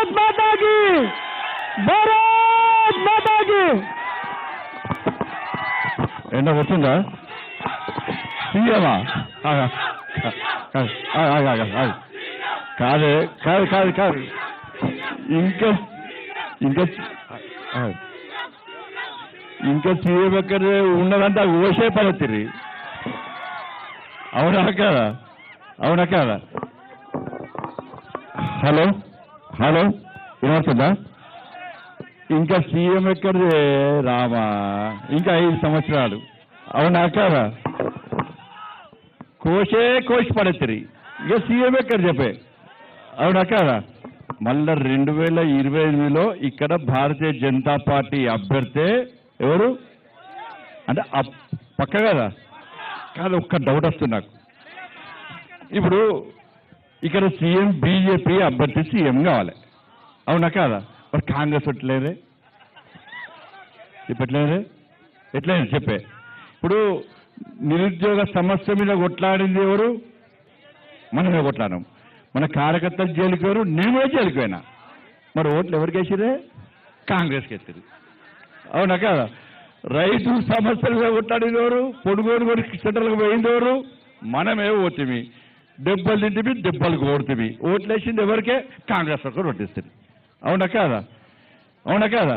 భారత్ మాతాకి భారత్ మాతాకి ఎండ వచ్చిందా సీఎమా కాదే కాదు కాదు కాదు ఇంకా ఇంకా ఆ. ఇంకా సీఎం ఎక్కడ ఉన్నదంతా ఓసే పడతిరి అవునా కాదా అవునా కాదా హలో హలో వినవుతుందా ఇంకా సీఎం ఎక్కడిదే రామా ఇంకా ఐదు సంవత్సరాలు. అవునా కాదా? కోసే కోసి పడతరి ఇక సీఎం ఎక్కడ చెప్పే? అవునా కాదా? మళ్ళా రెండు వేల ఇరవై ఎనిమిదిలో ఇక్కడ భారతీయ జనతా పార్టీ అభ్యర్థి ఎవరు? అంటే పక్క కదా? కాదు ఒక్క డౌట్ వస్తుంది నాకు. ఇప్పుడు ఇక్కడ సీఎం బీజేపీ అభ్యర్థి సీఎం కావాలి. అవునా కాదా? మరి కాంగ్రెస్ ఎట్లేదే? చెప్పట్లేదే ఎట్లయినా చెప్పే. ఇప్పుడు నిరుద్యోగ సమస్య మీద కొట్లాడింది ఎవరు? మనమే కొట్లాడాం మన కార్యకర్తలు జైలుకోరు ఎవరు నేను కూడా మరి ఓట్లు ఎవరికి వేసిరే కాంగ్రెస్కి ఎత్తిరు అవునా కాదా? రైతు సమస్యల మీద కొట్లాడింది ఎవరు? పొడుగోడు కూడా సెంటర్లకు పోయింది ఎవరు? మనమే ఓటిమి. దెబ్బలు తింటివి దెబ్బలు కోడుతుంది ఓట్లు వేసింది ఎవరికే? కాంగ్రెస్ ఒకరు రొట్టిస్తుంది అవునా కాదా? అవునా కాదా?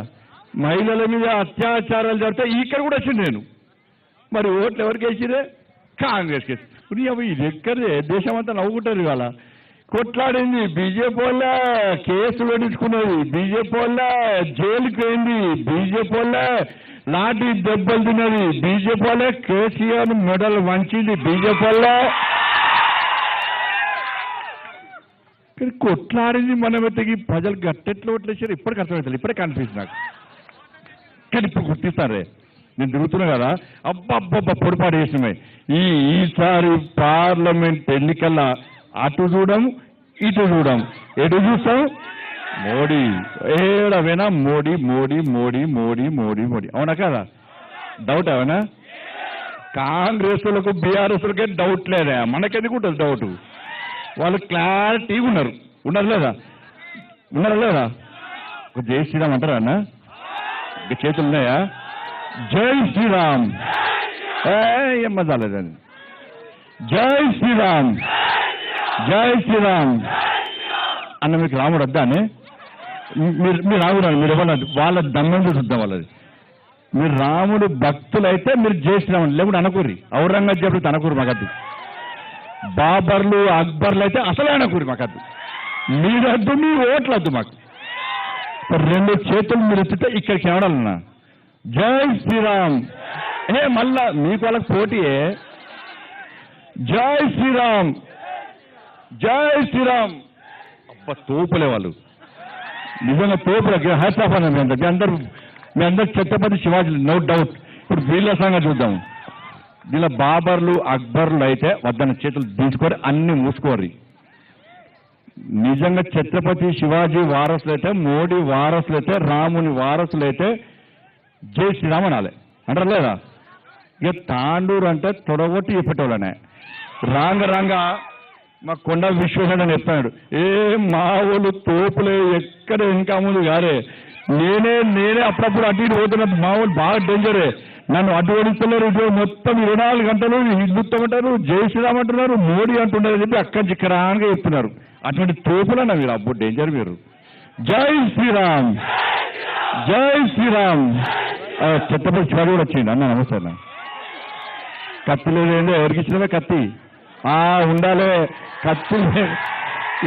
మహిళల మీద అత్యాచారాలు జరిగితే ఇక్కడ కూడా వచ్చింది నేను. మరి ఓట్లు ఎవరికి వేసిరే కాంగ్రెస్ కేసు అవి ఇది ఎక్కడే దేశం అంతా నవ్వుకుంటారు ఇవాళ. కొట్లాడింది బీజేపీ వల్ల కేసులు పెట్టించుకున్నది బీజేపీ వల్ల జైలుకి పోయింది బీజేపీ వల్ల లాంటి దెబ్బలు తిన్నది బీజేపీ వల్ల కేసీఆర్ మెడల్ వంచింది బీజేపీ వల్ల కానీ కొట్లాడింది మనం ఎత్తకి ప్రజలు గట్టెట్లో ఓట్లేసారు ఇప్పటికి అర్థమవుతుంది ఇప్పుడే కనిపిస్తుంది నాకు. కానీ ఇప్పుడు గుర్తిస్తారే? నేను తిరుగుతున్నా కదా? అబ్బబ్బబ్బ పొడిపాటు చేసినాయి ఈ ఈసారి పార్లమెంట్ ఎన్నికల్లో అటు చూడం ఇటు చూడం. ఎటు చూస్తాం మోడీ. ఏడవైనా మోడీ మోడీ మోడీ మోడీ మోడీ మోడీ. అవునా కదా? డౌట్ ఏమైనా? కాంగ్రెస్లకు బీఆర్ఎస్లకే డౌట్ లేదా. మనకెందుకు ఉంటుంది డౌట్ వాళ్ళు క్లారిటీగా ఉన్నారు. ఉన్నారు లేదా? ఉన్నారా లేదా? జై శ్రీరామ్ అంటారా అన్న? ఇక చేతులు ఉన్నాయా? జై శ్రీరామ్. ఏ, ఏం మజాలేదండి జై శ్రీరామ్. జై శ్రీరామ్. అన్న మీకు రాముడు వద్దా అని మీరు మీరు రాముడు మీరు ఇవ్వాలి వాళ్ళ దమ్మెందు చూద్దాం వాళ్ళది? మీరు రాముడు భక్తులైతే మీరు జై శ్రీరామ్ లేకుండా అనకూరి ఔరంగజేబుడు తనకూరు మగద్దు. బాబర్లు అక్బర్లు అయితే అసలే మాకు అది. మీరద్దు మీ ఓట్లద్దు మాకు. రెండు చేతులు మీరు ఎత్తితే ఇక్కడికి ఎవడన్నా జై శ్రీరామ్. ఏ మళ్ళా మీకు వాళ్ళకి పోటీయే జై శ్రీరామ్. జై శ్రీరామ్. అబ్బ తోపులే వాళ్ళు. నిజంగా తోపులే హ్యాట్స్ ఆఫ్ అన్న మీ అందరు మీ అందరు మీ అందరు ఛత్రపతి శివాజీ నో డౌట్. ఇప్పుడు వీళ్ళ సంగతి చూద్దాం. దీనిలో బాబర్లు అక్బర్లు అయితే వద్దన చేతులు దించుకొని అన్ని మూసుకోరు నిజంగా ఛత్రపతి శివాజీ వారసులు అయితే మోడీ వారసులు అయితే రాముని వారసులైతే జై శ్రీరామ్ అనాలి. అంటారు లేదా? ఇక తాండూరు అంటే తొడగొట్టి చెప్పేటోళ్ళనే. రాంగ రాంగ మా కొండ విశ్వేశ్వరుడు అని చెప్పాడు ఏ మావులు తోపులే ఎక్కడ ఇంకా ముందు గారే నేనే నేనే అప్పుడప్పుడు అటు ఇటు పోతున్నా మా బాగా డేంజరే నన్ను అటు ఇటు మొత్తం ఇరవై నాలుగు గంటలు హిందుత్వం జై శ్రీరామ్ అంటున్నారు మోడీ అంటున్నారు చెప్పి అక్కడ చిక్కరానిగా చెప్తున్నారు. అటువంటి తోపులన్నా మీరు అబ్బో డేంజర్ మీరు జై శ్రీరామ్! జై శ్రీరామ్! ఆ, ఛత్రపతి శివాజీ కూడా వచ్చింది అన్న నమస్తే కత్తి లేదేందో ఎవరికి ఇచ్చినవే కత్తి? ఆ ఉండాలే. కత్తి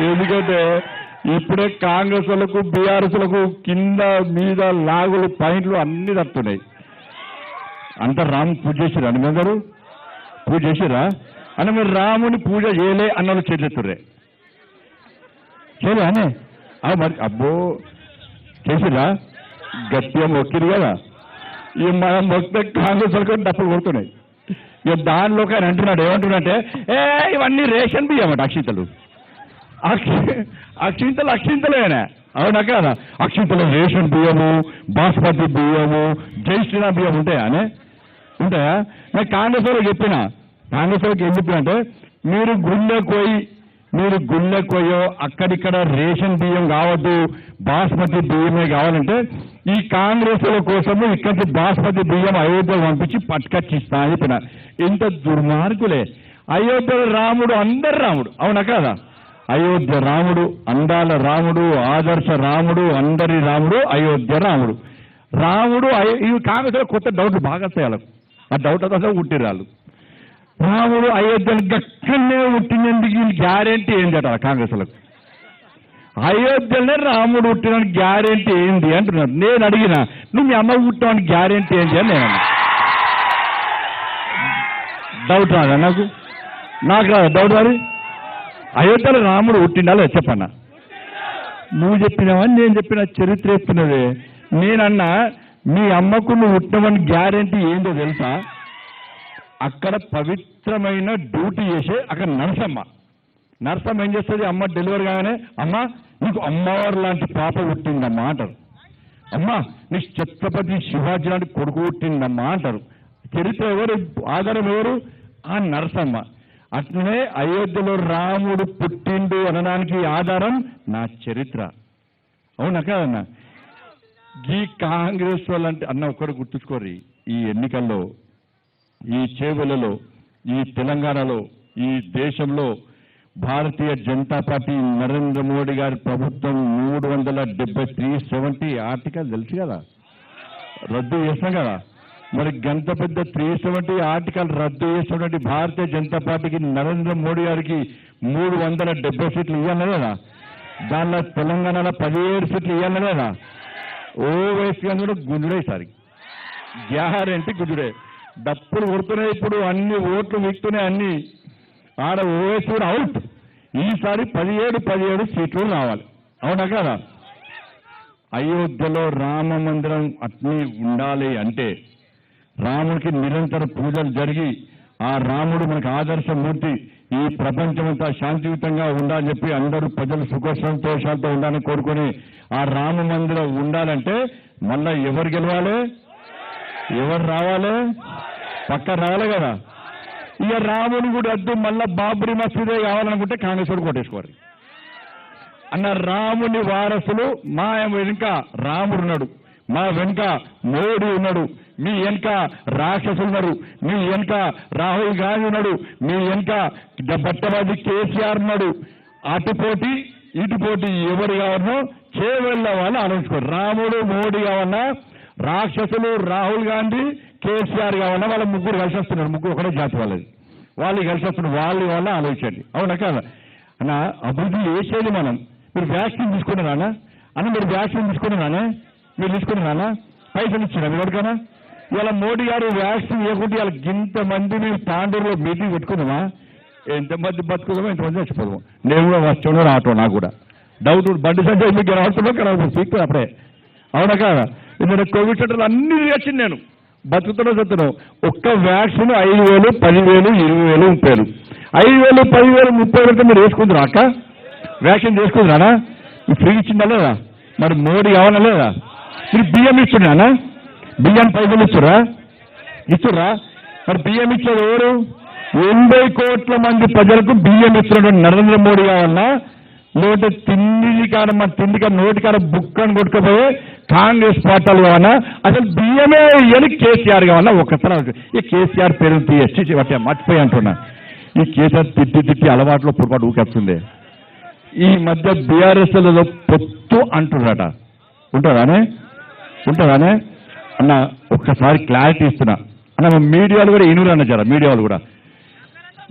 ఎందుకంటే ఇప్పుడే కాంగ్రెస్ వాళ్ళకు బీఆర్ఎస్లకు కింద మీద లాగులు పాయింట్లు అన్ని తప్పుతున్నాయి అంతా రాము పూజ చేసిరా అండి అందరూ పూజ చేసిరా అని మీరు రాముని పూజ చేయలే అన్నలు చేతులెత్తుర్రే చేయలే అనే మరి అబ్బో చేసిరా గట్టిగా మొక్కిరు కదా. ఈ మనం మొక్కితే కాంగ్రెస్ వాళ్ళకి డప్పులు కొడుతున్నాయి. ఇక దానిలోకి ఆయన అంటున్నాడు ఏమంటున్నాడంటే ఏ ఇవన్నీ రేషన్ బియ్యం అక్షింతలు. అక్షి- అక్షింతలు అక్షింతలేనా అవునా కదా? అక్షింతలు రేషన్ బియ్యము బాస్మతి బియ్యము జై శ్రీరామ్ బియ్యం ఉంటాయా అనే ఉంటాయా నేను కాంగ్రెస్ వాళ్ళకి చెప్పిన. కాంగ్రెస్ వాళ్ళకి ఏం అంటే మీరు గుండె పోయి మీరు గుళ్ళకు పోయో అక్కడిక్కడ రేషన్ బియ్యం కావద్దు బాస్మతి బియ్యమే కావాలంటే ఈ కాంగ్రెస్ కోసము ఇక్కడి బాస్మతి బియ్యం అయోధ్య పంపించి పట్టుకచ్చిస్తా అని చెప్పిన. ఇంత దుర్మార్గులే. అయోధ్య రాముడు అందరు రాముడు. అవునా కాదా? అయోధ్య రాముడు అందాల రాముడు ఆదర్శ రాముడు అందరి రాముడు అయోధ్య రాముడు. రాముడు అయో- ఈ కాంగ్రెస్ కొత్త డౌట్లు బాగా వస్తాయి వాళ్ళకు. ఆ డౌట్ అసలు పుట్టిరాళ్ళు రాముడు అయోధ్యను గక్కనే పుట్టినందుకు గ్యారెంటీ ఏంటి అట కాంగ్రెస్లకు అయోధ్యలోనే రాముడు పుట్టిన గ్యారెంటీ ఏంటి అంటున్నాడు నేను అడిగిన నువ్వు మీ అమ్మ పుట్టిన గ్యారెంటీ ఏంది అని నేను డౌట్ రాదా నాకు? నాకు రాదా డౌట్ రాదు అయోధ్యలో రాముడు పుట్టిండా లేదా చెప్పన్నా. నువ్వు చెప్పినావని నేను చెప్పిన చరిత్ర చెప్తున్నదే. నేనన్నా మీ అమ్మకు నువ్వు ఉట్టమని గ్యారెంటీ ఏంటో తెలుసా? అక్కడ పవిత్రమైన డ్యూటీ చేసే అక్కడ నరసమ్మ. నరసమ్మ ఏం చేస్తుంది? అమ్మ డెలివరీ కాగానే అమ్మ నీకు అమ్మవారు లాంటి పాప పుట్టిందమ్మా అంటారు. అమ్మ నీ ఛత్రపతి శివాజీ లాంటి కొడుకు పుట్టిందమ్మా అంటారు. చరిత్ర ఎవరు? ఆధారం ఎవరు? ఆ నరసమ్మ. అట్లనే అయోధ్యలో రాముడు పుట్టిండు అనడానికి ఆధారం నా చరిత్ర. అవునా కాదన్నా? ఈ కాంగ్రెస్ వాళ్ళంటే అన్న ఒక్కరు గుర్తుంచుకోర్రి ఈ ఎన్నికల్లో ఈ చేవెలలో ఈ తెలంగాణలో ఈ దేశంలో భారతీయ జనతా పార్టీ నరేంద్ర మోడీ గారి ప్రభుత్వం మూడు వందల డెబ్బై త్రీ సెవెంటీ ఆర్టికల్ తెలుసు కదా? రద్దు చేస్తాం కదా? మరి గంత పెద్ద త్రీ సెవెంటీ ఆర్టికల్ రద్దు చేసినటువంటి భారతీయ జనతా పార్టీకి నరేంద్ర మోడీ గారికి మూడు వందల డెబ్బై సీట్లు ఇవ్వాలి లేదా దానిలో తెలంగాణలో పదిహేడు సీట్లు ఇవ్వాలి లేదా అని కూడా గుంజుడే ఈసారి. గ్యారంటీ గుజుడే. డప్పులు కొడుతున్నాయి ఇప్పుడు అన్ని ఓట్లు వీక్తున్నాయి అన్ని. ఆడ ఓవైసీ కూడా అవుట్. ఈసారి పదిహేడు పదిహేడు సీట్లు రావాలి. అవునా కదా? అయోధ్యలో రామ మందిరం అట్నే ఉండాలి అంటే రాముడికి నిరంతర పూజలు జరిగి ఆ రాముడు మనకు ఆదర్శమూర్తి ఈ ప్రపంచమంతా శాంతియుతంగా ఉండాలని చెప్పి అందరూ ప్రజలు సుఖ సంతోషాలతో ఉండాలని కోరుకొని ఆ రామ మందిరం ఉండాలంటే మళ్ళా ఎవరు గెలవాలి? ఎవరు రావాలి? పక్క రావాలి కదా. ఇక రాముని కూడా వద్దు మళ్ళా బాబ్రీ మసీదే కావాలనుకుంటే కాంగ్రెస్ వాడు అన్న రాముని వారసులు మా వెనుక రాముడు ఉన్నాడు మా వెనుక మోడీ ఉన్నాడు మీ వెనుక రాక్షసులు ఉన్నారు. మీ వెనుక రాహుల్ గాంధీ ఉన్నాడు. మీ వెనుక బట్టబాజీ కేసీఆర్ ఉన్నాడు. అటుపోటీ ఇటుపోటీ ఎవరు కావాలనో చేవెళ్ళ వాళ్ళు ఆలోచించుకోరు. రాముడు మోడీ కావాలన్నా రాక్షసులు రాహుల్ గాంధీ కేసీఆర్ కావాలన్నా వాళ్ళ ముగ్గురు కలిసి వస్తున్నారు. ముగ్గురు ఒకటే జాతి వాళ్ళది. వాళ్ళు కలిసి వస్తున్నారు. వాళ్ళు వాళ్ళ ఆలోచించండి అవునా కదా? అన్న అభివృద్ధి చేసేది మనం. మీరు వ్యాక్సిన్ తీసుకున్నారా అన్న? మీరు వ్యాక్సిన్ తీసుకున్నారా మీరు తీసుకున్నారా పైసలు ఇచ్చినా మీరు ఎవరికైనా ఇవాళ మోడీ గారు వ్యాక్సిన్ ఇవ్వకుంటే ఇవాళ ఇంత మందిని తాండూరులో మీటింగ్ పెట్టుకుందామా? ఎంతమంది బతుకుదామో? ఎంతమంది చచ్చిపోదాం నేను కూడా వస్తాను రావటం నాకు కూడా. డౌట్ బండి సంజయ్ మీకు రావట్లేదు కదా సీక్వెల్ అప్పుడే. అవునా కాదా? ఎందుకంటే కోవిడ్ సెంటర్లు అన్ని వచ్చింది నేను. బతుకుతున్నా చెప్తున్నాను ఒక్క వ్యాక్సిన్ ఐదు వేలు పదివేలు ఇరవై వేలు ముప్పై వేలు. ఐదు వేలు పదివేలు ముప్పై వేలతో మీరు వేసుకుంటారా అక్క? వ్యాక్సిన్ చేసుకుంటారా ఫ్రీ ఇచ్చిందా లేదా? మరి మోడీ కావాలా లేదా? మీరు బియ్యం ఇస్తున్నానా బియ్యం పైసలు ఇచ్చురా? ఇచ్చురా? మరి బియ్యం ఇచ్చేది ఎవరు? ఎనభై కోట్ల మంది ప్రజలకు బియ్యం ఇస్తున్నటువంటి నరేంద్ర మోడీ కావాలన్నా నోటి తిండి కాడ మన తిండి కాడ నోటి కాడ బుక్కని కొట్టుకుపోయే కాంగ్రెస్ పార్టీలు కావన్నా అసలు బియ్యమే ఇయ్యని కేసీఆర్ కావన్నా ఒక్కసారి ఈ కేసీఆర్ పేరు తీసి మర్చిపోయి అంటున్నా. ఈ కేసీఆర్ తిట్టి తిట్టి అలవాట్లో పొరపాటు ఊకేస్తుంది. ఈ మధ్య బీఆర్ఎస్లలో పొత్తు అంటున్నారట. ఉంటారానే? ఉంటారానే? అన్న ఒక్కసారి క్లారిటీ ఇస్తున్నా. అన్న మీడియాలు కూడా ఇనురు అన్న జర మీడియా కూడా.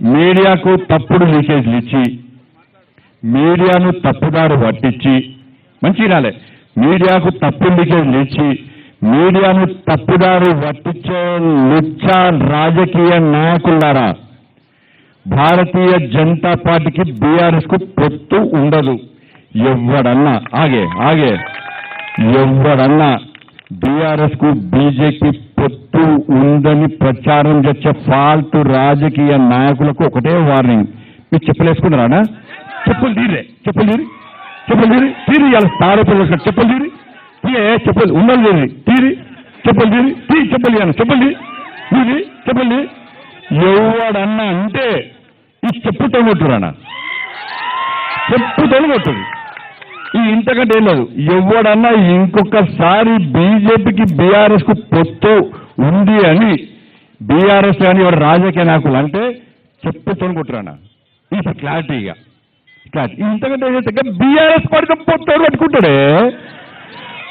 మీడియాకు తప్పుడు లీకేజ్లు ఇచ్చి మీడియాను తప్పుదారు పట్టించి మంచి వినాలే మీడియాకు తప్పు లీకేజ్లు ఇచ్చి మీడియాను తప్పుదారు పట్టించే లుచ్చ రాజకీయ నాయకులారా భారతీయ జనతా పార్టీకి బీఆర్ఎస్కు పొత్తు ఉండదు. ఎవడన్నా ఆగే ఆగే. ఎవడన్నా బీఆర్ఎస్కు బీజేపీ పొత్తు ఉందని ప్రచారం చేసే ఫాల్ట్ రాజకీయ నాయకులకు ఒకటే వార్నింగ్ మీరు చెప్పులేసుకున్నారా చెప్పులు తీరే చెప్పులు తీరి చెప్పులు తీరి తీరి ఇలా తారపులు చెప్పులు తీరి. తీరే చెప్పులు ఉన్నది తీరి తీరి చెప్పులు తీరి తీ చెప్పులు తీయను చెప్పులు తీరి తీరి చెప్పులు ఎవడన్నా అంటే ఈ చెప్పుతో కొట్టురానా చెప్పుతో కొట్టుంది ఇంతకంటే ఏం లేదు. ఎవడన్నా ఇంకొకసారి బీజేపీకి బీఆర్ఎస్కు పొత్తు ఉంది అని బీఆర్ఎస్ కానీ ఎవరు రాజకీయ నాయకులు అంటే చెప్పుతో కొట్టురానా? ఇది క్లారిటీగా క్లారిటీ ఇంతకంటే ఏదైతే బీఆర్ఎస్ పడితే పొత్తు పెట్టుకుంటాడే?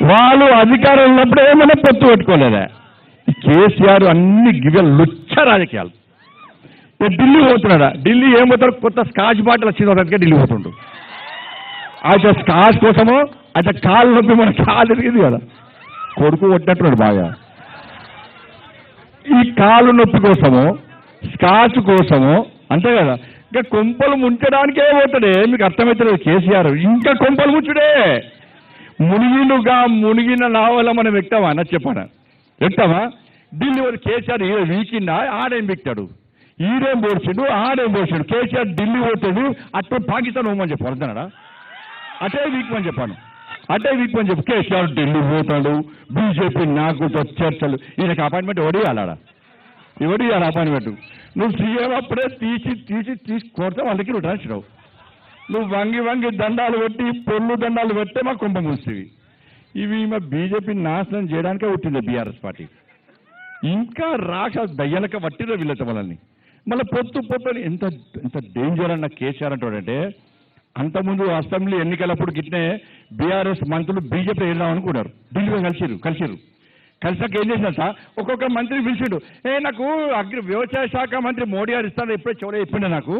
వాళ్ళు అధికారం ఉన్నప్పుడు ఏమైనా పొత్తు పెట్టుకోలేదా? కేసీఆర్ అన్ని గివ లుచ్చ రాజకీయాలు. ఢిల్లీ పోతున్నాడా? ఢిల్లీ ఏం పోతాడు? కొత్త స్కాచ్ బాటిల్ వచ్చింది ఢిల్లీ పోతుండు. అయితే స్కాచ్ కోసము అయితే కాలు నొప్పి మన కాలు తిరిగింది కదా. కొడుకు కొట్టినట్టున్నాడు బాగా ఈ కాలు నొప్పి కోసము స్కాచ్ కోసము అంతే కదా. ఇంకా కొంపలు ముంచడానికే పోతాడే మీకు అర్థమవుతలేదు కేసీఆర్. ఇంకా కొంపలు ముంచుడే. మునిగినుగా మునిగిన నావల మనం ఎక్తామా అన్న చెప్పాను ఎక్తామా ఢిల్లీ కేసీఆర్ ఈడ వీకిందా ఆడేం బిక్తాడు ఈడేం పోర్చిండు ఆడేం పోర్చిండు కేసీఆర్ ఢిల్లీ పోతాడు? అట్లా పాకిస్తాన్ పోమని చెప్పారు అంతేనాడా అటే వీక్మని చెప్పాను. అటే వీక్మని చెప్పు కేసీఆర్ ఢిల్లీ పోతాడు బీజేపీ నాకు చర్చలు. ఈయనకి అపాయింట్మెంట్ ఎవడు ఇవ్వాలా ఎవడు ఇవ్వాలి అపాయింట్మెంట్ నువ్వు సీఎం అప్పుడే తీసి తీసి తీసి కొడితే వాళ్ళకి నువ్వు రాసినావు నువ్వు వంగి వంగి దండాలు పెట్టి పొల్లు దండాలు పెట్టే మా కుంభ మూసివి. ఇవి మా బీజేపీ నాశనం చేయడానికే పుట్టింది బీఆర్ఎస్ పార్టీ. ఇంకా రాక్ష దయ్యలక వట్టిరో వీళ్ళతో వాళ్ళని. మళ్ళీ పొత్తు పొత్తు ఎంత ఎంత డేంజర్ అన్న కేసీఆర్ అంటాడంటే అంతకుముందు అసెంబ్లీ ఎన్నికలప్పుడు గిట్నే బీఆర్ఎస్ మంత్రులు బీజేపీ వెళ్దాం అనుకున్నారు. ఢిల్లీలో కలిసిరు కలిసిరు కలిసాక ఏం చేసినట్ట ఒక్కొక్క మంత్రి పిలిచిండు ఏ నాకు అగ్రి వ్యవసాయ శాఖ మంత్రి మోడీ గారు ఇస్తాను ఎప్పుడే చివరి చెప్పిండే నాకు.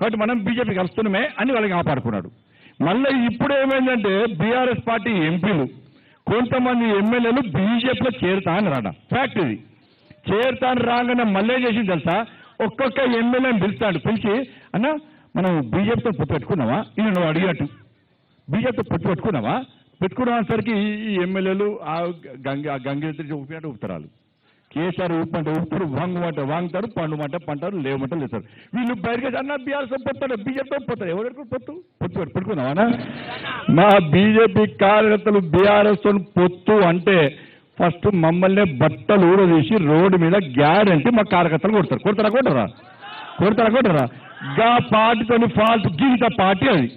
కాబట్టి మనం బీజేపీ కలుస్తున్నామే అని వాళ్ళకి కాపాడుకున్నాడు. మళ్ళీ ఇప్పుడు ఏమైందంటే బీఆర్ఎస్ పార్టీ ఎంపీలు కొంతమంది ఎమ్మెల్యేలు బీజేపీలో చేరుతా అని రాడ ఫ్యాక్ట్ ఇది. చేరుతాను రాగానే మళ్ళీ చేసింది తెలుసా? ఒక్కొక్క ఎమ్మెల్యేని పిలుస్తాడు. పిలిచి అన్న మనం బీజేపీతో పొత్తు పెట్టుకున్నావా ఇది నువ్వు అడిగినట్టు. బీజేపీతో పొత్తు పెట్టుకున్నావా పెట్టుకునేసరికి ఈ ఎమ్మెల్యేలు ఆ గంగ ఆ గంగేత్రి ఊపినట్టు ఊపుతారు కేసీఆర్ ఊపంటే ఊపుతారు వాంగమంటే వాంగుతారు పండుమంట పంటారు లేవమంట లేస్తారు. వీళ్ళు బయటకు అన్న బీఆర్ఎస్ పొత్తాడు బీజేపీతో పొత్తారు ఎవరు పెట్టుకుని పొత్తు? పొత్తు పెట్టుకున్నావా మా బీజేపీ కార్యకర్తలు బీఆర్ఎస్తో పొత్తు అంటే ఫస్ట్ మమ్మల్ని బట్టలు ఊడదీసి రోడ్డు మీద గ్యారంటీ మా కార్యకర్తలు కొడతారు. కొడతారా కొట్టరా కొడతారా కొట్టరా గా పాటితోని ఫాల్ట్ గింత పార్టీ అది.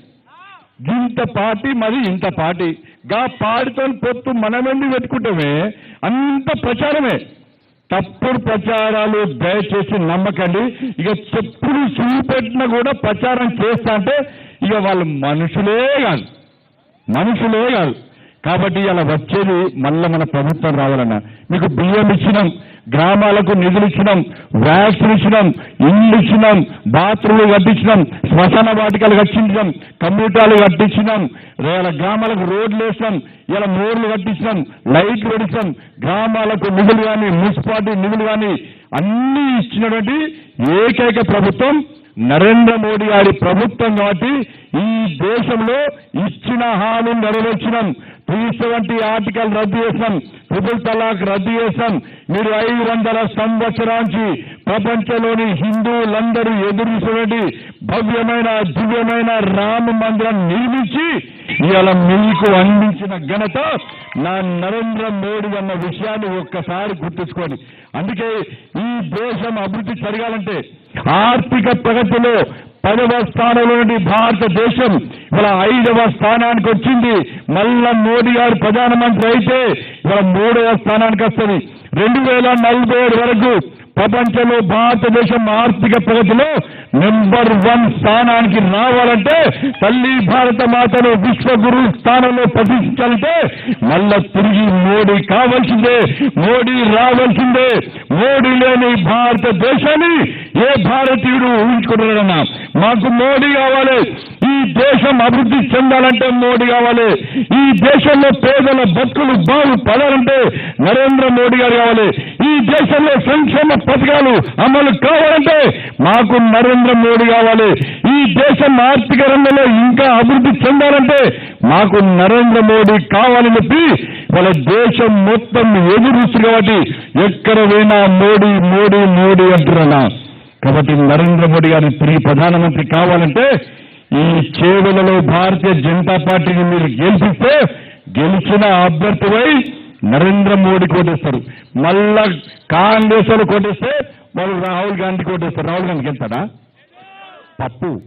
గింత పార్టీ మరి ఇంత పార్టీ. గా పాటితో పొత్తు మనమెండి పెట్టుకుంటామే? అంత ప్రచారమే. తప్పుడు ప్రచారాలు దయచేసి నమ్మకండి. ఇక చెప్పులు చూపెట్టినా కూడా ప్రచారం చేస్తా అంటే ఇక వాళ్ళు మనుషులే కాదు. మనుషులే కాదు. కాబట్టి ఇలా వచ్చేది మళ్ళీ మన ప్రభుత్వం రావాలన్నా. మీకు బియ్యం ఇచ్చినాం. గ్రామాలకు నిధులు ఇచ్చినాం వ్యాక్సిన్ ఇచ్చినాం ఇల్లు ఇచ్చినాం బాత్రూమ్లు కట్టించినాం శ్మశాన వాటికలు కట్టించినాం కంప్యూటర్లు కట్టించినాం వేల గ్రామాలకు రోడ్లు వేసినాం ఇలా మోర్లు కట్టించినాం లైట్లు పెట్టించాం గ్రామాలకు నిధులు కానీ మున్సిపాలిటీ నిధులు కానీ అన్ని ఇచ్చినటువంటి ఏకైక ప్రభుత్వం నరేంద్ర మోడీ గారి ప్రభుత్వం కాబట్టి ఈ దేశంలో ఇచ్చిన హామీ నెరవేర్చినాం. త్రీ సెవెంటీ ఆర్టికల్ రద్దు చేసాం ట్రిపుల్ తలాక్ రద్దు చేసాం మీరు ఐదు వందల సంవత్సరానికి ప్రపంచంలోని హిందువులందరూ ఎదురుస్తున్నటువంటి భవ్యమైన దివ్యమైన రామ మందిరం నిర్మించి ఇవాళ మీకు అందించిన ఘనత నా నరేంద్ర మోడీ అన్న విషయాన్ని ఒక్కసారి గుర్తుంచుకోండి. అందుకే ఈ దేశం అభివృద్ధి జరగాలంటే ఆర్థిక ప్రగతిలో పదవ స్థానంలో నుండి భారతదేశం ఇవాళ ఐదవ స్థానానికి వచ్చింది. మళ్ళా మోడీ గారు ప్రధానమంత్రి అయితే ఇవాళ మూడవ స్థానానికి వస్తుంది. రెండు వేల నలభై ఏడు వరకు ప్రపంచంలో భారతదేశం ఆర్థిక ప్రగతిలో నెంబర్ వన్ స్థానానికి రావాలంటే తల్లి భారత మాతను విశ్వగురు స్థానంలో ప్రతిష్ఠించాలంటే మళ్ళా తిరిగి మోడీ కావాల్సిందే మోడీ రావాల్సిందే. మోడీ లేని భారతదేశాన్ని ఏ భారతీయుడు ఊహించుకుంటున్నాడన్నా మాకు మోడీ కావాలి. ఈ దేశం అభివృద్ధి చెందాలంటే మోడీ కావాలి. ఈ దేశంలో పేదల బతుకులు బాగు పడాలంటే నరేంద్ర మోడీ గారు కావాలి. ఈ దేశంలో సంక్షేమ పథకాలు అమలు కావాలంటే మాకు నరేంద్ర మోడీ కావాలి. ఈ దేశం ఆర్థిక రంగంలో ఇంకా అభివృద్ధి చెందాలంటే మాకు నరేంద్ర మోడీ కావాలని చెప్పి వాళ్ళ దేశం మొత్తం ఎదురుస్తుంది కాబట్టి ఎక్కడ పోయినా మోడీ మోడీ మోడీ అంటున్నా కాబట్టి నరేంద్ర మోడీ గారి ప్రియ ప్రధానమంత్రి కావాలంటే ఈ చేవెలలో భారతీయ జనతా పార్టీని మీరు గెలిపిస్తే గెలిచిన అభ్యర్థిపై నరేంద్ర మోడీ కోటేస్తారు. మళ్ళా కాంగ్రెస్ వాళ్ళు కోటేస్తే వాళ్ళు రాహుల్ గాంధీ కోటేస్తారు. రాహుల్ గాంధీకి వెళ్తాడా పప్పు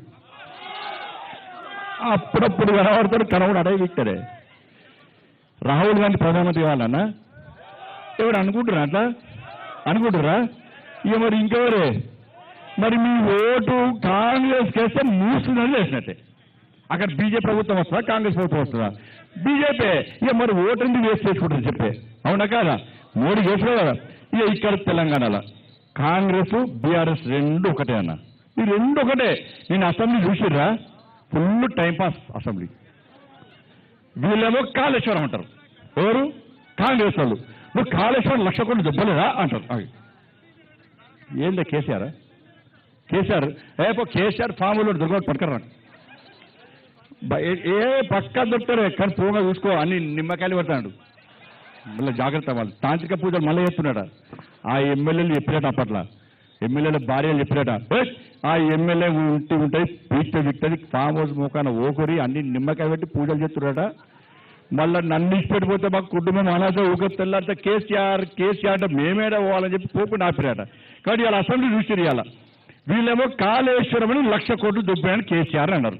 అప్పుడప్పుడు కనబడతాడు కనబడు అడే విక్టరే. రాహుల్ గాంధీ ప్రధానమంత్రి కావాలన్నా? ఎవరు అనుకుంటురా అట్లా? అనుకుంటురా ఇక మరి ఇంకెవరే? మరి మీ ఓటు కాంగ్రెస్ కేస్తే మూస్తుందని చేసినట్టే. అక్కడ బీజేపీ ప్రభుత్వం వస్తుందా కాంగ్రెస్ ప్రభుత్వం వస్తుందా? బీజేపీ ఇక మరి ఓటు ఎందుకు వేస్ట్ చేసుకుంటుంది చెప్పే. అవునా కాదా? మోడీ చేసిన కదా. ఇక ఇక్కడ తెలంగాణలో. కాంగ్రెస్ బీఆర్ఎస్ రెండు ఒకటే అన్న. ఈ రెండు ఒకటే. నేను అసెంబ్లీ చూసిర్రా? Full timepass assembly. వీళ్ళేమో కాళేశ్వరం అంటారు. ఎవరు? కాంగ్రెస్ వాళ్ళు. నువ్వు కాళేశ్వరం లక్ష కోట్లు దెబ్బలేదా? అంటారు. ఆగి. ఏందా కేసీఆర్? కేసీఆర్ ఏపో కేసీఆర్ ఫామ్లో దొరకదు పట్టుకరా. ఏ- పక్క దొరుకుతారు? కానీ పోగా చూసుకో అన్ని నిమ్మకాయలు పెడతాడు మళ్ళీ జాగ్రత్త వాళ్ళు. తాంత్రిక పూజలు మళ్ళీ చేస్తున్నాడు? ఆ ఎమ్మెల్యేలు చెప్పినట్టు అప్పట్లో ఎమ్మెల్యేల భార్యలు చెప్పినట ఆ ఎమ్మెల్యే ఉంటే ఉంటాయి పీక్తే విక్టది ఫామ్ హౌస్ మోకాన ఓకరి అన్ని నిమ్మకాయ పెట్టి పూజలు చేస్తున్నాడట మళ్ళీ నన్ను ఇచ్చిపెట్టిపోతే మా కుటుంబం అనాథ ఊక తెల్లారితే కేసీఆర్ కేసీఆర్ అంటే మేమేడా పోవాలని చెప్పి పోకుండా ఆపిరాట కాబట్టి ఇవాళ అసెంబ్లీ చూసిరు ఇవాళ. వీళ్ళేమో కాళేశ్వరం అని లక్ష కోట్లు దుబ్బాయని కేసీఆర్ అన్నారు.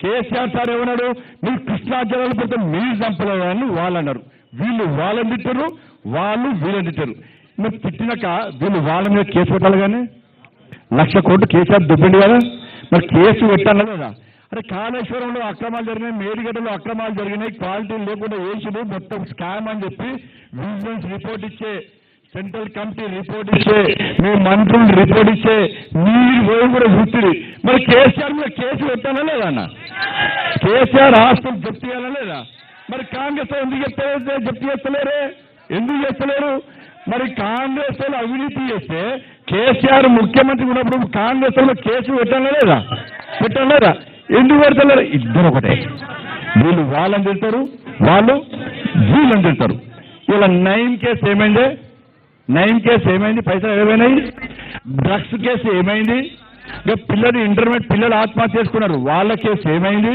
కేసీఆర్ సార్ ఏమన్నాడు? మీరు కృష్ణా జలాలు పెడితే మీరు చంపలేదని వాళ్ళు అన్నారు. వీళ్ళు వాళ్ళని తిట్టారు వాళ్ళు వీళ్ళని తిట్టారు. మీరు తిట్టినాక వీళ్ళు వాళ్ళ మీద కేసు పెట్టాలి కానీ? లక్ష కోట్లు కేసీఆర్ దుబ్బింది కదా? మరి కేసు పెట్టాలి కదా అరే కాళేశ్వరంలో అక్రమాలు జరిగినాయి మేడిగడ్డలో అక్రమాలు జరిగినాయి క్వాలిటీ లేకుండా వేసుడు మొత్తం స్కామ్ అని చెప్పి విజిలెన్స్ రిపోర్ట్ ఇచ్చే సెంట్రల్ కమిటీ రిపోర్ట్ ఇస్తే మీ మంత్రులు రిపోర్ట్ ఇచ్చే మీరు పోయి కూడా చూస్తుంది మరి కేసీఆర్ మీద కేసు పెట్టాలా లేదా అన్న? కేసీఆర్ ఆస్తులు జప్తి చేయాలా లేదా? మరి కాంగ్రెస్ ఎందుకు చెప్తే జప్తి చేస్తలేరే? ఎందుకు చేస్తలేరు? మరి కాంగ్రెస్ వాళ్ళు అవినీతి చేస్తే కేసీఆర్ ముఖ్యమంత్రి ఉన్నప్పుడు కాంగ్రెస్ వాళ్ళు కేసు పెట్టాలా లేదా? పెట్టాలా లేదా? ఎందుకు పెడతలేరు? ఇద్దరు ఒకటే. వీళ్ళు వాళ్ళని తింటారు వాళ్ళు వీళ్ళని తింటారు ఇలా నైన్ కేసు ఏమైంది? నైన్ కేసు ఏమైంది? పైసలు ఏమైనాయి? డ్రగ్స్ కేసు ఏమైంది? ఇక పిల్లలు ఇంటర్మీడియట్ పిల్లలు ఆత్మహత్య చేసుకున్నారు. వాళ్ళ కేసు ఏమైంది?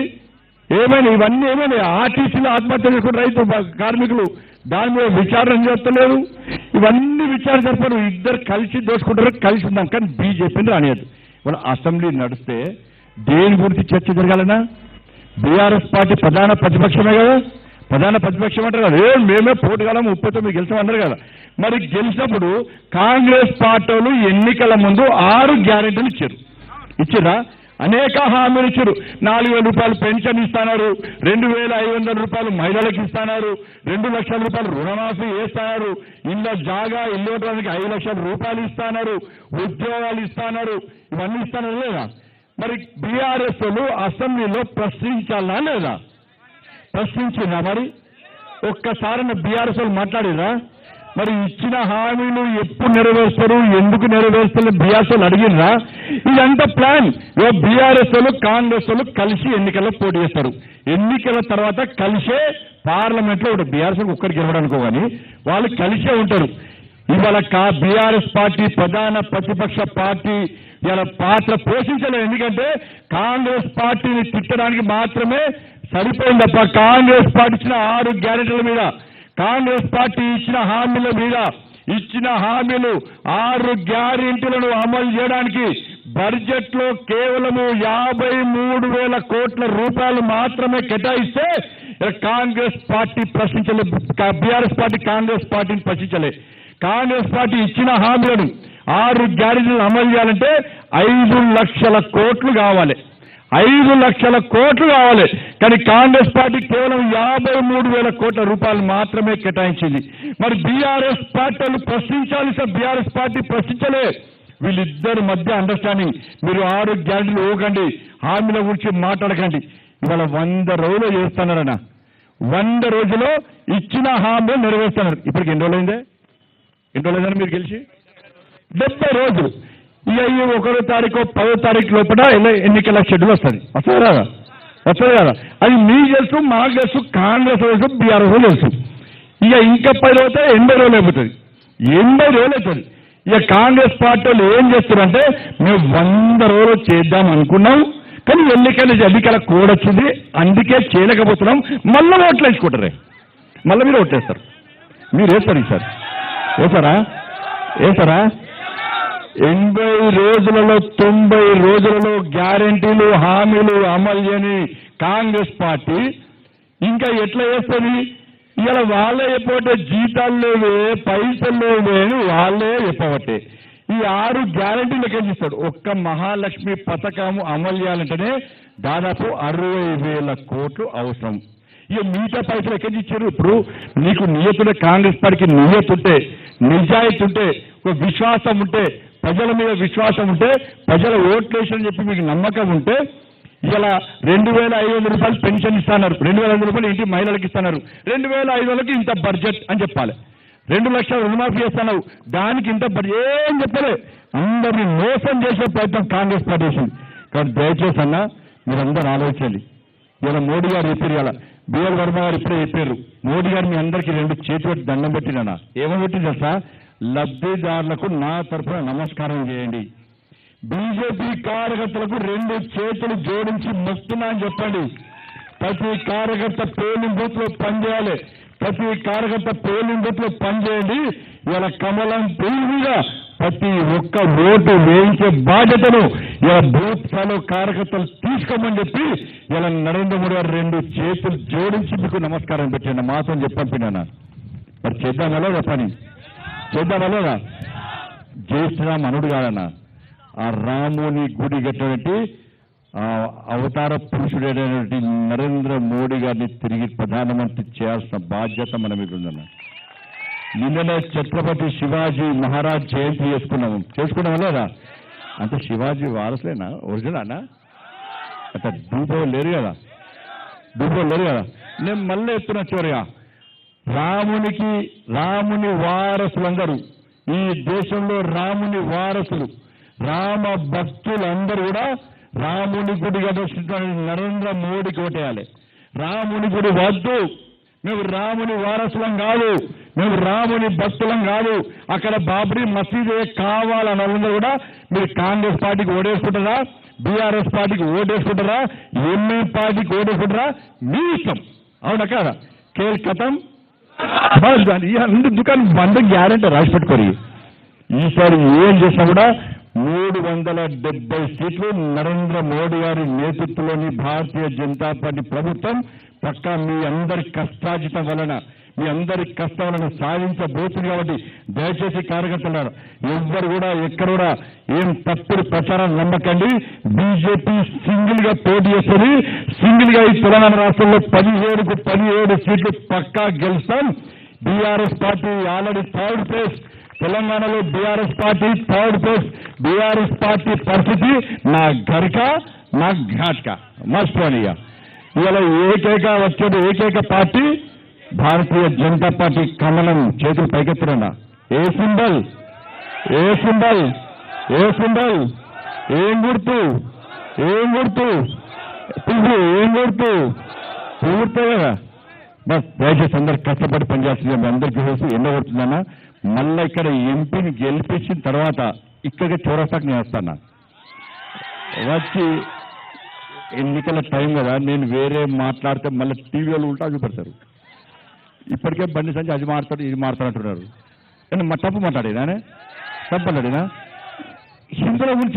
ఏమైంది? ఇవన్నీ ఏమైంది ఆర్టీసీలో ఆత్మహత్య చేసుకున్న రైతు కార్మికులు దాని మీద విచారణ చేస్తలేదు ఇవన్నీ విచారణ జరపరు ఇద్దరు కలిసి దోసుకుంటారు కలిసి ఉన్నాం. కానీ బీజేపీని రానియదు వాళ్ళ అసెంబ్లీ నడిస్తే దేని గురించి చర్చ జరగాలన్నా? బీఆర్ఎస్ పార్టీ ప్రధాన ప్రతిపక్షమే కదా. ప్రధాన ప్రతిపక్షం అంటారు కదా. ఏం మేమే పోటీగలం ముప్పై తొమ్మిది గెలిచామన్నారు కదా. మరి గెలిచినప్పుడు కాంగ్రెస్ పార్టీలు ఎన్నికల ముందు ఆరు గ్యారెంటీలు ఇచ్చారు. ఇచ్చిరా? అనేక హామీలు ఇచ్చారు. నాలుగు వేల రూపాయలు పెన్షన్ ఇస్తున్నారు. రెండు వేల ఐదు వందల రూపాయలు మహిళలకు ఇస్తున్నారు. రెండు లక్షల రూపాయలు రుణమాఫీ వేస్తున్నారు ఇళ్ళ జాగా ఇల్లుకోవడానికి ఐదు లక్షల రూపాయలు ఇస్తున్నారు. ఉద్యోగాలు ఇస్తున్నారు. ఇవన్నీ ఇస్తున్నారు లేదా? మరి బీఆర్ఎస్ అసెంబ్లీలో ప్రశ్నించాలా లేదా? ప్రశ్నించిందా మరి? ఒక్కసారి బీఆర్ఎస్ వాళ్ళు మాట్లాడిరా మరి ఇచ్చిన హామీలు ఎప్పుడు నెరవేరుస్తారు? ఎందుకు నెరవేరుస్తారు? బీఆర్ఎస్ వాళ్ళు అడిగినరా ఇదంతా ప్లాన్. బీఆర్ఎస్ వాళ్ళు కాంగ్రెస్ వాళ్ళు కలిసి ఎన్నికల్లో పోటీ చేస్తారు. ఎన్నికల తర్వాత కలిసే పార్లమెంట్లో ఇప్పుడు బీఆర్ఎస్ ఒక్కరికి గెలవడానికి కానీ వాళ్ళు కలిసే ఉంటారు. ఇవాళ కా బీఆర్ఎస్ పార్టీ ప్రధాన ప్రతిపక్ష పార్టీ ఇలా పాత్ర పోషించలేదు. ఎందుకంటే కాంగ్రెస్ పార్టీని తిట్టడానికి మాత్రమే పడిపోయింది తప్ప కాంగ్రెస్ పార్టీ ఇచ్చిన ఆరు గ్యారెంటీల మీద కాంగ్రెస్ పార్టీ ఇచ్చిన హామీల మీద ఇచ్చిన హామీలు ఆరు గ్యారెంటీలను అమలు చేయడానికి బడ్జెట్లో కేవలము యాభై మూడు వేల కోట్ల రూపాయలు మాత్రమే కేటాయిస్తే కాంగ్రెస్ పార్టీ ప్రశ్నించలే. బీఆర్ఎస్ పార్టీ కాంగ్రెస్ పార్టీని ప్రశ్నించలే. కాంగ్రెస్ పార్టీ ఇచ్చిన హామీలను ఆరు గ్యారెంటీలను అమలు చేయాలంటే ఐదు లక్షల కోట్లు కావాలి. ఐదు లక్షల కోట్లు కావాలి. కానీ కాంగ్రెస్ పార్టీ కేవలం యాభై మూడు వేల కోట్ల రూపాయలు మాత్రమే కేటాయించింది. మరి బీఆర్ఎస్ పార్టీలు ప్రశ్నించాల్సిన బీఆర్ఎస్ పార్టీ ప్రశ్నించలే. వీళ్ళిద్దరి మధ్య అండర్స్టాండింగ్ మీరు ఆరు గ్యారెంటీలు ఇవ్వకండి. హామీల గురించి మాట్లాడకండి. ఇవాళ వంద రోజులు చేస్తున్నారన్న. వంద రోజులో ఇచ్చిన హామీలు నెరవేరుస్తున్నారు. ఇప్పటికి ఎన్ని రోజులైందే? ఎన్ని రోజులైందని మీరు గెలిచి? డెబ్బై రోజులు. ఈ ఒకటో తారీఖు పదో తారీఖు లోపల ఎన్నికల షెడ్యూల్ వస్తుంది. వస్తుంది కదా వస్తుంది కదా అది మీ తెలుసు మాకు తెలుసు కాంగ్రెస్ తెలుసు బీఆర్ఎస్ తెలుసు. ఇక ఇంకా పది రోజులు ఎనభై రోజులు అయిపోతుంది ఎనభై రోజులు అవుతుంది ఇక కాంగ్రెస్ పార్టీ వాళ్ళు ఏం చేస్తారంటే మేము వంద రోజులు చేద్దాం అనుకున్నాం కానీ ఎన్నికల ఎన్నికల కోడ్ వచ్చింది అందుకే చేయలేకపోతున్నాం. మళ్ళీ ఓట్లు వేసుకుంటారే. మళ్ళీ మీరు ఓట్లేస్తారు మీరు వేస్తారు ఈసారి. వేస్తారా? వేస్తారా? ఎనభై రోజులలో తొంభై రోజులలో గ్యారంటీలు హామీలు అమలు చేయని కాంగ్రెస్ పార్టీ ఇంకా ఎట్లా చేస్తుంది? ఇలా వాళ్ళే చెప్పబట్టే జీతాలు లేవే పైసలు లేవే అని వాళ్ళే చెప్పబట్టే. ఈ ఆరు గ్యారంటీలు ఎక్కిస్తాడు ఒక్క మహాలక్ష్మి పథకం అమలు చేయాలంటేనే దాదాపు అరవై వేల కోట్లు అవసరం. ఇక మిగతా పైసలు ఎక్కడి ఇచ్చారు ఇప్పుడు నీకు నియతుంటే కాంగ్రెస్ పార్టీకి నియతుంటే నిజాయితీ ఉంటే ఒక విశ్వాసం ఉంటే ప్రజల మీద విశ్వాసం ఉంటే ప్రజల ఓట్లేసని చెప్పి మీకు నమ్మకం ఉంటే ఇలా రెండు వేల ఐదు వందల రూపాయలు పెన్షన్ ఇస్తున్నారు. రెండు వేల ఐదు రూపాయలు ఇంటి మహిళలకు ఇస్తున్నారు. రెండు వేల ఐదు వందలకి ఇంత బడ్జెట్ అని చెప్పాలి. రెండు లక్షల రుణమాఫీ చేస్తున్నారు దానికి ఇంత బడ్జెట్ ఏం చెప్పలే. అందరినీ మోసం చేసే ప్రయత్నం కాంగ్రెస్ పార్టీ చేసింది. కానీ దయచేసి అన్న మీరందరూ ఆలోచించాలి ఇలా మోడీ గారు చెప్పారు ఇలా బిఎల్ వర్మ గారు ఇప్పుడే చెప్పారు. మోడీ గారు మీ అందరికీ రెండు చేతి పెట్టి దండం పెట్టినా ఏమని పెట్టింది తెలుసా? లబ్ధిదారులకు నా తరఫున నమస్కారం చేయండి. బీజేపీ కార్యకర్తలకు రెండు చేతులు జోడించి మొక్కునా అని చెప్పండి. ప్రతి కార్యకర్త పోలింగ్ బూత్లో పనిచేయాలి. ప్రతి కార్యకర్త పోలింగ్ బూత్లో పనిచేయండి. ఇలా కమలం తీరుగా ప్రతి ఒక్క ఓటు వేయించే బాధ్యతను ఇలా బూత్ స్థాయిలో కార్యకర్తలు తీసుకోమని చెప్పి ఇలా నరేంద్ర మోడీ గారు రెండు చేతులు జోడించి మీకు నమస్కారం పెట్టండి. మాత్రం నాన్న. మరి చేద్దాం లేదా పని. చేద్దామా లేదా? జై శ్రీరామ్ అనుడు కాదన్నా ఆ రాముని గుడి కట్టినటువంటి అవతార పురుషుడైనటువంటి నరేంద్ర మోడీ గారిని తిరిగి ప్రధానమంత్రి చేయాల్సిన బాధ్యత మన మీద ఉందన్న. నిన్ననే ఛత్రపతి శివాజీ మహారాజ్ జయంతి చేసుకున్నాము. చేసుకున్నామా లేదా? అంటే శివాజీ వారసులేనా? ఒరిజినల్నా అంటే డూబో లేరు కదా? డూబో లేరు కదా? నేను మళ్ళీ ఎత్తున్నా చివరిగా రామునికి రాముని వారసులందరూ ఈ దేశంలో రాముని వారసులు రామ భక్తులందరూ కూడా రాముని గుడి కట్టిన నరేంద్ర మోడీకి ఓటేయాలి. రాముని గుడి వద్దు. మేము రాముని వారసులం కాదు. మేము రాముని భక్తులం కాదు. అక్కడ బాబ్రీ మసీదు కావాలని వాళ్ళందరూ కూడా మీరు కాంగ్రెస్ పార్టీకి ఓడేసుకుంటారా బీఆర్ఎస్ పార్టీకి ఓటేసుకుంటారా? ఎంఏ పార్టీకి ఓటేసుకుంటారా? మీ ఇష్టం. అవునా కదా? కేల్ కథం. బస్ దుకాణం వంద గ్యారెంటీ రాసి పెట్టుకోరు. ఈసారి ఏం చేసినా కూడా మూడు వందల డెబ్బై సీట్లు నరేంద్ర మోడీ గారి నేతృత్వంలోని భారతీయ జనతా పార్టీ ప్రభుత్వం పక్కా మీ అందరి కష్టాజితం వలన మీ అందరి కష్టాలను సాధించబోతుంది కాబట్టి దయచేసి కార్యకర్తలు ఎవ్వరు కూడా ఎక్కడ కూడా ఏం తప్పుడు ప్రచారం నమ్మకండి. బీజేపీ సింగిల్గా పోటీ చేస్తుంది. సింగిల్గా ఈ తెలంగాణ రాష్ట్రంలో పదిహేడుకు పదిహేడు సీట్లు పక్కా గెలుస్తాం. BRS party already third place. తెలంగాణలో BRS party third place. BRS party పరిస్థితి నా గరిక నా ఘాట్క. మర్చిపోనియా ఇవాళ ఏకైక వచ్చేది ఏకైక పార్టీ భారతీయ జనతా పార్టీ కమలం చేతులు పైకెత్తరన్న. ఏ సింబల్? ఏ సింబల్? ఏ సింబల్? ఏం గుర్తు? ఏం గుర్తు? పువ్వు ఏం గుర్తు? పువ్వుతే కదా. బస్ దయచేసి అందరు కష్టపడి పనిచేస్తుంది అందరికీ చూసి ఎన్నో కొడుతుందన్నా. మళ్ళీ ఇక్కడ ఎంపీని గెలిపించిన తర్వాత ఇక్కడికి చౌరస్తాకు నేను వస్తాను? వచ్చి ఎన్నికల టైం కదా నేను వేరే మాట్లాడితే మళ్ళీ టీవీలో ఉంటా చూపెడతారు. ఇప్పటికే బండి సంచి అది మాడతాడు ఇది మాడతాడు అంటున్నారు. మా తప్పు మాట్లాడేనా? తప్పు మాట్లాడేనా? గురించి